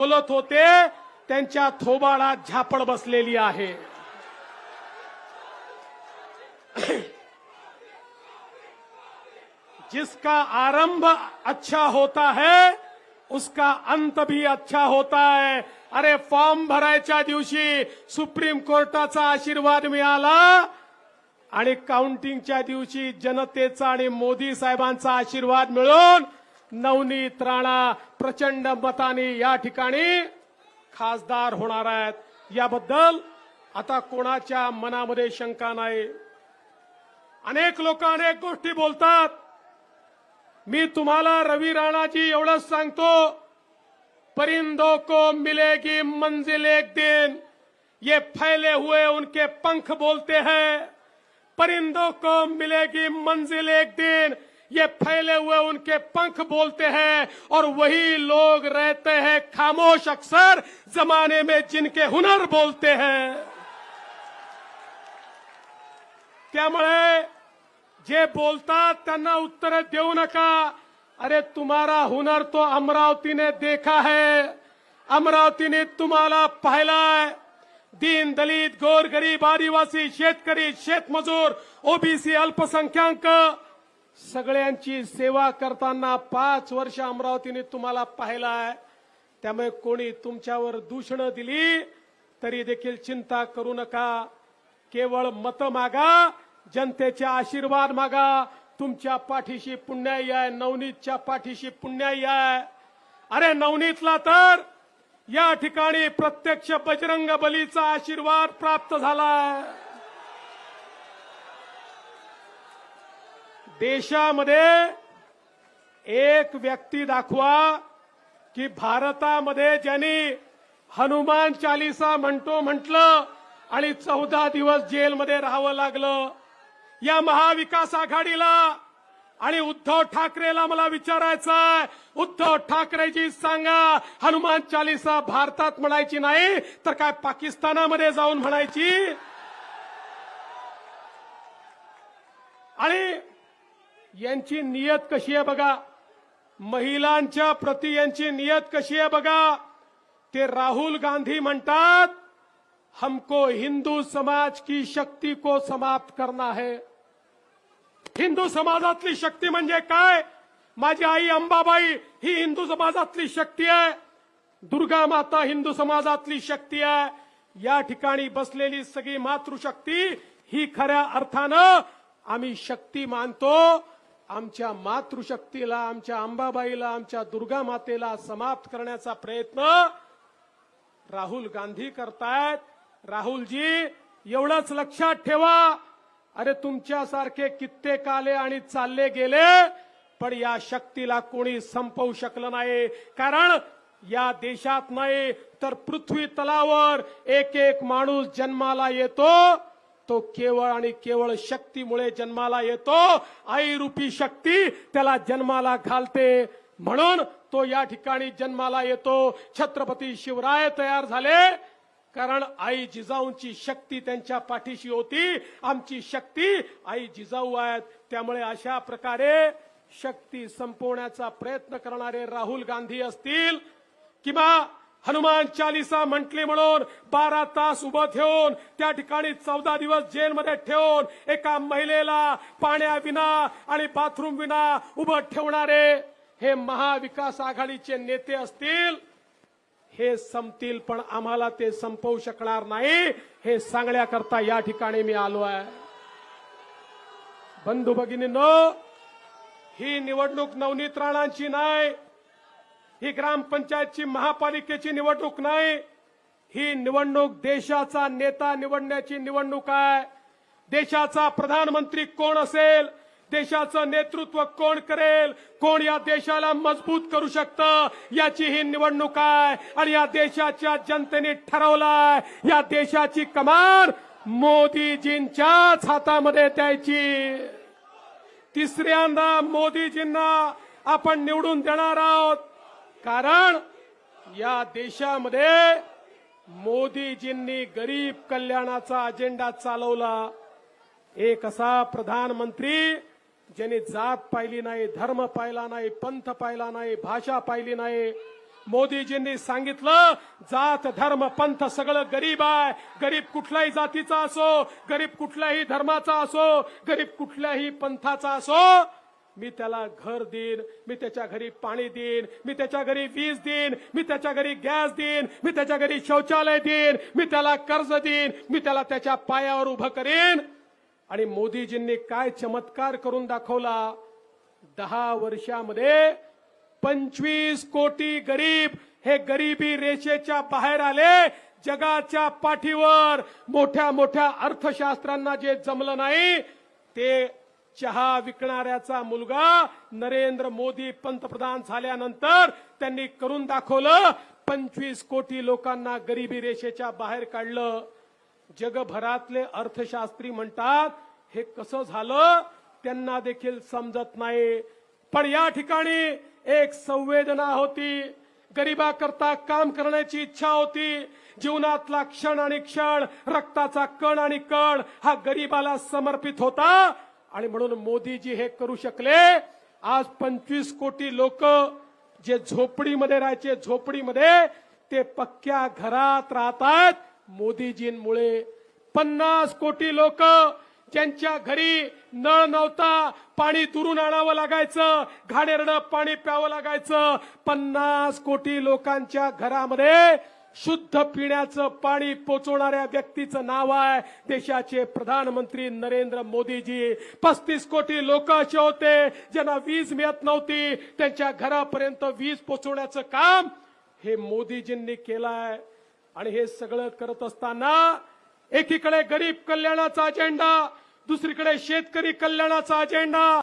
बोलत होते त्यांच्या थोबाळा झापड बसलेली आहे. जिसका आरंभ अच्छा होता है उसका अंत भी अच्छा होता है. अरे फॉर्म भरायच्या दिवशी सुप्रीम कोर्टाचा आशीर्वाद मिळाला आणि काउंटिंगच्या दिवशी जनतेचा आणि मोदी साहेबांचा आशीर्वाद मिळून नवनीत राणा प्रचंड मताने या ठिकाणी खासदार होणार आहेत. याबद्दल आता कोणाच्या मनामध्ये शंका नाही. अनेक लोक अनेक गोष्टी बोलतात. मी तुम्हाला रवी राणाजी एवढंच सांगतो. परिंदों को मिलेगी मंजिल एक दिन. ये फैले हुए उनके पंख बोलते हैं. परिंदों को मिलेगी मंजिल एक दिन. ये फैले हुए उनके पंख बोलते हैं और वही लोग रहते हैं खामोश अक्सर जमाने में जिनके हुनर बोलते हैं। क्या त्यामुळे जे बोलतात त्यांना उत्तर देऊ नका। अरे तुम्हारा हुनर तो अमरावती ने देखा है। अमरावती ने तुम्हाला पाहिलाय दीन दलित, गोर गरीब, आदिवासी, शेतकरी, शेतमजूर, ओबीसी, अल्पसंख्याक सगळ्यांची सेवा करताना पाच वर्ष अमरावतीने तुम्हाला पाहिलाय त्यामुळे कोणी तुमच्यावर दूषणं दिली तरी देखील चिंता करू नका. केवळ मत मागा जनतेचे आशीर्वाद मागा. तुमच्या पाठीशी पुण्याई आहे नवनीतच्या पाठीशी पुण्याई आहे. अरे नवनीतला तर या ठिकाणी प्रत्यक्ष बजरंग बलीचा आशीर्वाद प्राप्त झाला देशामध्ये एक व्यक्ती दाखवा की भारतामध्ये ज्यांनी हनुमान चालिसा म्हणतो म्हटलं आणि चौदा दिवस जेलमध्ये राहावं लागलं. या महाविकास आघाडीला आणि उद्धव ठाकरेला मला विचारायचं आहे. उद्धव ठाकरेजी सांगा हनुमान चालिसा भारतात म्हणायची नाही तर काय पाकिस्तानामध्ये जाऊन म्हणायची? आणि यांची नियत कशी आहे बघा? महिलांच्या प्रती यांची नियत कशी आहे बघा? ते राहुल गांधी म्हणतात हमको हिंदू समाज की शक्ती को समाप्त करना है. हिंदू समाजातली शक्ती म्हणजे काय? माझी आई अंबाबाई ही हिंदू समाजातली शक्ती आहे. दुर्गा माता हिंदू समाजातली शक्ती आहे. या ठिकाणी बसलेली सगळी मातृशक्ती ही खऱ्या अर्थानं आम्ही शक्ती मानतो. आमच्या मातृशक्तीला आमच्या अंबाबाईला आमच्या दुर्गा मातेला समाप्त करण्याचा प्रयत्न राहुल गांधी करतायत. राहुलजी एवढंच लक्षात ठेवा. अरे तुमच्यासारखे कित्येक आले आणि चालले गेले पण या शक्तीला कोणी संपवू शकलं नाही. कारण या देशात नाही तर पृथ्वी तलावर एक एक माणूस जन्माला येतो. तो केवळ आणि केवळ शक्तीमुळे जन्माला येतो. आई रूपी शक्ती त्याला जन्माला घालते. म्हणून तो या ठिकाणी जन्माला येतो. छत्रपती शिवराय तयार झाले. कारण आई जिजाऊंची शक्ती त्यांच्या पाठीशी होती. आमची शक्ती आई जिजाऊ आहेत. त्यामुळे अशा प्रकारे शक्ती संपवण्याचा प्रयत्न करणारे राहुल गांधी असतील किंवा हनुमान चालिसा म्हटले म्हणून बारा तास उभं ठेवून त्या ठिकाणी चौदा दिवस जेलमध्ये ठेवून एका महिलेला पाण्याविना आणि बाथरूम विना उभं ठेवणारे हे महाविकास आघाडीचे नेते असतील हे संपतील पण आम्हाला ते संपवू शकणार नाही हे सांगण्याकरता या ठिकाणी मी आलो आहे. बंधू भगिनींनो ही निवडणूक नवनीत राणांची नाही ही ग्रामपंचायतची महापालिकेची निवडणूक नाही. ही निवडणूक देशाचा नेता निवडण्याची निवडणूक आहे. देशाचा प्रधानमंत्री कोण असेल? देशाचं नेतृत्व कोण करेल? कोण या देशाला मजबूत करू शकतं? याची ही निवडणूक आहे. आणि या देशाच्या जनतेने ठरवलाय. या देशाची कमान मोदीजींच्याच हातामध्ये द्यायची. तिसऱ्यांदा मोदीजींना आपण निवडून देणार आहोत. कारण या देशामध्ये मोदीजींनी गरीब कल्याणाचा अजेंडा चालवला. एक असा प्रधानमंत्री ज्यांनी जात पाहिली नाही धर्म पाहिला नाही पंथ पाहिला नाही भाषा पाहिली नाही. मोदीजींनी सांगितलं जात धर्म पंथ सगळं गरीब आहे. गरीब कुठल्याही जातीचा असो गरीब कुठल्याही धर्माचा असो गरीब कुठल्याही पंथाचा असो मी त्याला घर देईन मी त्याच्या घरी पाणी देईन मी त्याच्या घरी वीज देईन मी त्याच्या घरी गॅस देईन मी त्याच्या घरी शौचालय देईन मी त्याला कर्ज देईन मी त्याला त्याच्या पायावर उभं करीन. आणि मोदीजींनी काय चमत्कार करून दाखवला? दहा वर्षामध्ये पंचवीस कोटी गरीब हे गरिबी रेषेच्या बाहेर आले जगाच्या पाठीवर मोठ्या मोठ्या अर्थशास्त्रांना जे जमलं नाही ते चहा विकणाऱ्याचा मुलगा नरेंद्र मोदी पंतप्रधान झाल्यानंतर त्यांनी करून दाखवलं पंचवीस कोटी लोकांना गरिबी रेषेच्या बाहेर काढलं. जगभरातले अर्थशास्त्री म्हणतात हे कसं झालं? त्यांना देखील समजत नाही. पण या ठिकाणी एक संवेदना होती. गरिबाकरता काम करण्याची इच्छा होती. जीवनातला क्षण आणि क्षण रक्ताचा कण आणि कण हा गरिबाला समर्पित होता. आणि म्हणून मोदीजी हे करू शकले. आज पंचवीस कोटी लोक जे झोपडीमध्ये राहायचे झोपडीमध्ये ते पक्क्या घरात राहतात. मोदीजींमुळे पन्नास कोटी लोक ज्यांच्या घरी नळ नव्हता पाणी दुरून आणावं लागायचं घाणेरडं पाणी प्यावं लागायचं. पन्नास कोटी लोकांच्या घरामध्ये शुद्ध पिण्याचं पाणी पोचवणाऱ्या व्यक्तीचं नाव आहे. देशाचे प्रधानमंत्री नरेंद्र मोदीजी. पस्तीस कोटी लोक असे होते ज्यांना वीज मिळत नव्हती. त्यांच्या घरापर्यंत वीज पोचवण्याचं काम हे मोदीजींनी केलंय. आणि हे सगळं करत असताना एकीकडे गरीब कल्याणाचा अजेंडा दुसरीकडे शेतकरी कल्याणाचा अजेंडा.